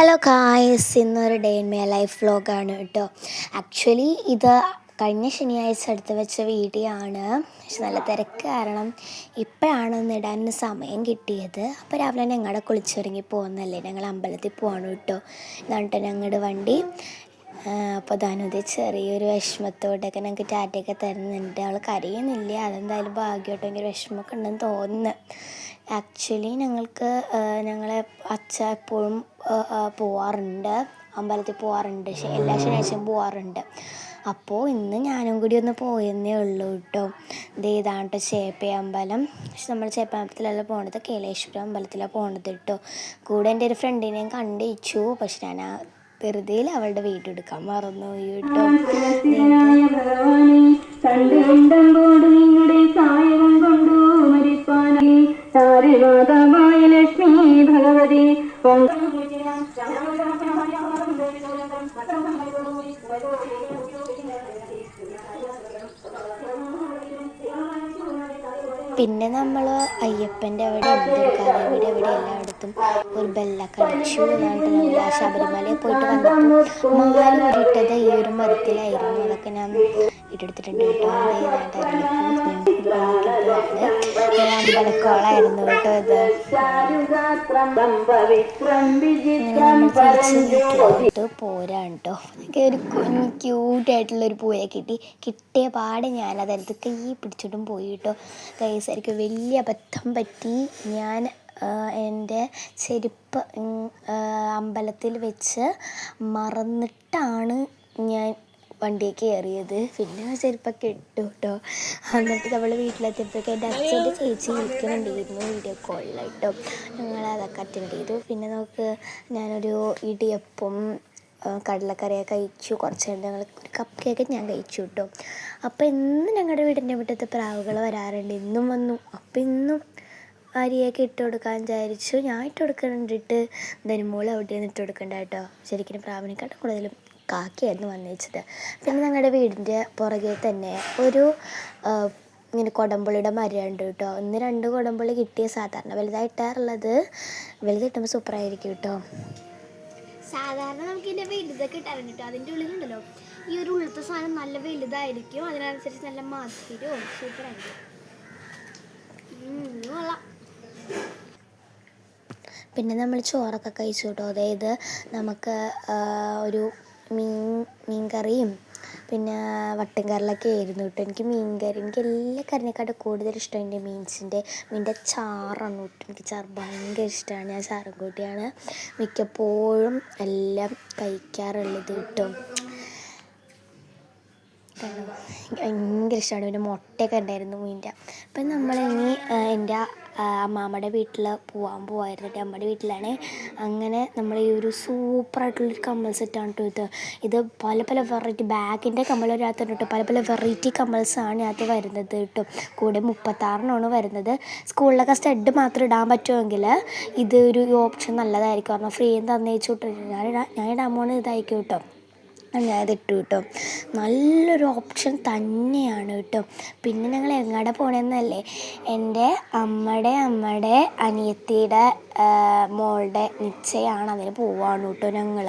Hello guys ഇന്നൊരു day in my life വ്ലോഗാണ് കേട്ടോ ആക്ച്വലി ഇത് കഴിഞ്ഞ ശനിയാഴ്ച എടുത്ത് വെച്ച വീഡിയോ ആണ്. പക്ഷെ നല്ല തിരക്ക് കാരണം ഇപ്പോഴാണ് ഇടാൻ സമയം കിട്ടിയത്. അപ്പോൾ രാവിലെ ഞങ്ങളുടെ കുളിച്ചിറങ്ങി പോകുന്നല്ലേ ഞങ്ങൾ അമ്പലത്തിൽ പോവാണ് കേട്ടോ എന്നിട്ട് ഞങ്ങളുടെ വണ്ടി. അപ്പോൾ ധനുത് ചെറിയൊരു വിഷമത്തോടെയൊക്കെ ഞങ്ങൾക്ക് ടാറ്റയൊക്കെ തരുന്നുണ്ട് അവൾ കരയുന്നില്ല. അതെന്തായാലും ഭാഗ്യമായിട്ട് ഭയങ്കര വിഷമമൊക്കെ ഉണ്ടെന്ന് തോന്നുന്നു. ആക്ച്വലി ഞങ്ങൾക്ക് ഞങ്ങളെ അച്ഛ എപ്പോഴും പോവാറുണ്ട്. അമ്പലത്തിൽ പോവാറുണ്ട്. എല്ലാ ശനിയാഴ്ചയും പോവാറുണ്ട്. അപ്പോൾ ഇന്ന് ഞാനും കൂടി ഒന്ന് പോയെന്നേ ഉള്ളൂ കേട്ടോ ഇത് ഏതാണ്ട് ചേപ്പ അമ്പലം. പക്ഷെ നമ്മൾ ചേപ്പ അമ്പലത്തിലല്ല പോണത് കേലേശ്വരം അമ്പലത്തിലാണ് പോണത് കേട്ടോ കൂടെ എന്റെ ഒരു ഫ്രണ്ടിനെയും കണ്ടിച്ചു. പക്ഷെ ഞാൻ ആ വെറുതെ അവളുടെ വീഡിയോ എടുക്കാൻ മറന്നുപോയി കേട്ടോ ശിവനായ ലക്ഷ്മി ഭഗവതി. പിന്നെ നമ്മൾ അയ്യപ്പന്റെ അവിടെ എന്തെടുക്കാതെ ഇവിടെ എവിടെ എല്ലായിടത്തും ഒരു ബെല്ലൊക്കെ അടിച്ചു എന്നിട്ട് നമ്മൾ ശബരിമലയിൽ പോയിട്ട് വന്നപ്പോൾ മാല ഉരുട്ടത് ഈ ഒരു മരത്തിലായിരുന്നു. അതൊക്കെ ഞാൻ ഇട്ടെടുത്തിട്ടുണ്ട് കേട്ടോ. അത് അമ്പലക്കോളായിരുന്നു കേട്ടോ ഇത്. വീട്ടിലോട്ട് പോരാണ് കേട്ടോ. എനിക്ക് ഒരു ഒരു പൂയെ കിട്ടി. കിട്ടിയ പാടെ ഞാൻ അതെടുത്ത് കൈ പിടിച്ചിട്ടും പോയി കേട്ടോ. കൈസ് എനിക്ക് വലിയ അബദ്ധം പറ്റി. ഞാൻ എന്റെ ചെരുപ്പ് അമ്പലത്തിൽ വെച്ച് മറന്നിട്ടാണ് ഞാൻ വണ്ടിയിൽ കയറിയത്. പിന്നെ ചെരുപ്പൊക്കെ ഇട്ടു കേട്ടോ എന്നിട്ട് നമ്മൾ വീട്ടിലെത്തിയപ്പോഴേക്കും എന്റെ അച്ഛന്റെ ചേച്ചി വിളിക്കുന്നുണ്ടായിരുന്നു വീഡിയോ കോളിലായിട്ടോ ഞങ്ങൾ അതൊക്കെ അറ്റൻഡ് ചെയ്തു. പിന്നെ നമുക്ക് ഞാനൊരു ഇടിയപ്പം കടലക്കറിയൊക്കെ കഴിച്ചു. കുറച്ച് നേരം ഞങ്ങൾ ഒരു കപ്പ് കേക്ക് ഞാൻ കഴിച്ചു കേട്ടോ അപ്പോൾ ഇന്ന് ഞങ്ങളുടെ വീടിന്റെ മുറ്റത്ത് പ്രാവുകൾ വരാറുണ്ട്. ഇന്നും വന്നു. അപ്പോൾ ഇന്നും അരിയൊക്കെ ഇട്ട് കൊടുക്കാൻ വിചാരിച്ചു. ഞാൻ ഇട്ട് കൊടുക്കണ്ടിട്ട് ധനുമോൾ അവിടെ നിന്ന് ഇട്ട് കൊടുക്കണ്ട കേട്ടോ ശരിക്കും പ്രാവിനെക്കാട്ടും കൂടുതലും കാക്കയായിരുന്നു വന്നേച്ചത്. പിന്നെ ഞങ്ങളുടെ വീടിന്റെ പുറകെ തന്നെ ഒരു ഇങ്ങനെ കൊടംപുളിയുടെ മരമുണ്ട് കേട്ടോ. ഒന്ന് രണ്ട് കൊടംപുളി കിട്ടിയ സാധാരണ വലുതായിട്ടാറുള്ളത് വലുത് കിട്ടുമ്പോൾ സൂപ്പറായിരിക്കും കേട്ടോ. സാധാരണ നമുക്ക് ഇതിന്റെ വലുതൊക്കെ ഇട്ടാറുണ്ട് കേട്ടോ. അതിന്റെ ഉള്ളിലുണ്ടല്ലോ. ഈ ഒരു ഉള്ളത്തെ സാധനം നല്ല വലുതായിരിക്കും. അതിനനുസരിച്ച് നല്ല മധുരവും സൂപ്പർ ആയിരിക്കും ഉം, പിന്നെ നമ്മൾ ചോറൊക്കെ കഴിച്ചു കേട്ടോ. അതായത് നമുക്ക് ഒരു മീൻ കറിയും പിന്നെ വട്ടൻ കറിലൊക്കെ ആയിരുന്നു കേട്ടോ എനിക്ക് മീൻ കറി എനിക്ക് എല്ലാ കറിനേക്കാട്ടും കൂടുതൽ ഇഷ്ടം എന്റെ മീൻസിന്റെ മീന്റെ ചാറാണ് കേട്ടോ എനിക്ക് ചാർ ഭയങ്കര ഇഷ്ടമാണ്. ഞാൻ ചാറും കൂട്ടിയാണ് മിക്കപ്പോഴും എല്ലാം കഴിക്കാറുള്ളത് കിട്ടും എനിക്ക് ഭയങ്കര ഇഷ്ടമാണ്. പിന്നെ മുട്ടയൊക്കെ ഉണ്ടായിരുന്നു മീന്റെ. അപ്പം ഇനി എന്റെ അമ്മാമ്മയുടെ വീട്ടിൽ പോകാൻ പോവായിരുന്നു അമ്മയുടെ വീട്ടിലാണ്. അങ്ങനെ നമ്മൾ ഈ ഒരു സൂപ്പർ സൂപ്പറായിട്ടുള്ളൊരു കമ്മൽ സെറ്റാണ് കേട്ടോ ഇത്. ഇത് പല പല വെറൈറ്റി ബാഗിന്റെ കമ്മൽ ഒരാകത്ത് കേട്ടോ. പല പല വെറൈറ്റി കമ്മൽസാണ് അകത്ത് വരുന്നത് കേട്ടോ. കൂടെ മുപ്പത്താറിനാണ് വരുന്നത്. സ്കൂളിലൊക്കെ സ്റ്റഡ് മാത്രം ഇടാൻ പറ്റുമെങ്കിൽ ഇത് ഒരു ഓപ്ഷൻ നല്ലതായിരിക്കും. കാരണം ഫ്രീ തന്നേച്ചു വിട്ടിട്ട് ഞാൻ ഇടാൻ ഞാൻ ഇടാൻ പോകുന്നത് ഇതായിരിക്കും കേട്ടോ. ഞാൻ ഇട്ടു കേട്ടോ. നല്ലൊരു ഓപ്ഷൻ തന്നെയാണ് കേട്ടോ. പിന്നെ ഞങ്ങൾ എങ്ങടെ പോണെന്നല്ലേ? എന്റെ അമ്മയുടെ അമ്മയുടെ അനിയത്തിയുടെ മോളുടെ നിശ്ചയമാണ് അതിന് പോവാണ് കേട്ടോ ഞങ്ങൾ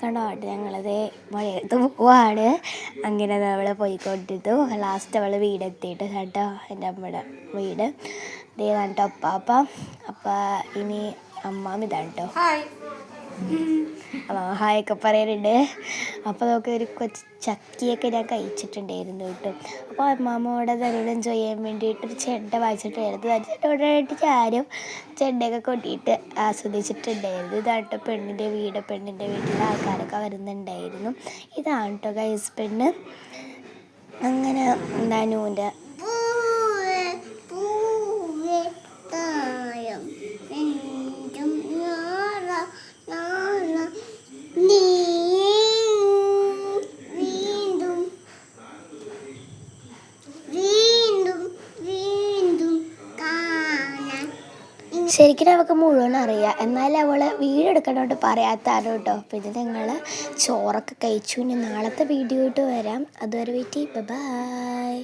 കണ്ടോ? ഞങ്ങളത് മഴയത്ത് പോവാണ്. അങ്ങനെ നമ്മൾ പോയിക്കൊണ്ടിരുന്നു. ലാസ്റ്റ് അവൾ വീടെത്തിയിട്ട് കേട്ടോ എന്റെ അമ്മയുടെ വീട്. ദൈവം കേട്ടോ അപ്പാപ്പ. അപ്പം ഇനി അമ്മാമിതാണ് കേട്ടോ. ഹായൊക്കെ പറയാനുണ്ട് അപ്പോൾ നമുക്ക് ഒരു കൊച്ചു ചക്കിയൊക്കെ ഞാൻ കഴിച്ചിട്ടുണ്ടായിരുന്നു കേട്ടോ. അപ്പോൾ അമ്മാമ്മയോടെ തന്നോട് എൻജോയ് ചെയ്യാൻ വേണ്ടിയിട്ട് ഒരു ചെണ്ട ആ ചെണ്ടോടായിട്ട് ഞാനും ചെണ്ടയൊക്കെ കൊട്ടിയിട്ട് ആസ്വദിച്ചിട്ടുണ്ടായിരുന്നു. ഇതാട്ടോ പെണ്ണിന്റെ വീട്. പെണ്ണിന്റെ വീട്ടിലെ ആൾക്കാരൊക്കെ വരുന്നുണ്ടായിരുന്നു. ഇതാണ് കേട്ടോ ഗൈസ് പെണ്ണ്. അങ്ങനെ നനുവിന്റെ ശരിക്കും അവൾക്ക് മുഴുവൻ അറിയാം. എന്നാലും അവൾ വീടെടുക്കണോട്ട് പറയാത്താണ് കേട്ടോ. പിന്നെ ഞങ്ങൾ ചോറൊക്കെ കഴിച്ചു. ഇനി നാളത്തെ വീഡിയോ ആയിട്ട് വരാം. അതുവരെ വെയിറ്റ് ബൈ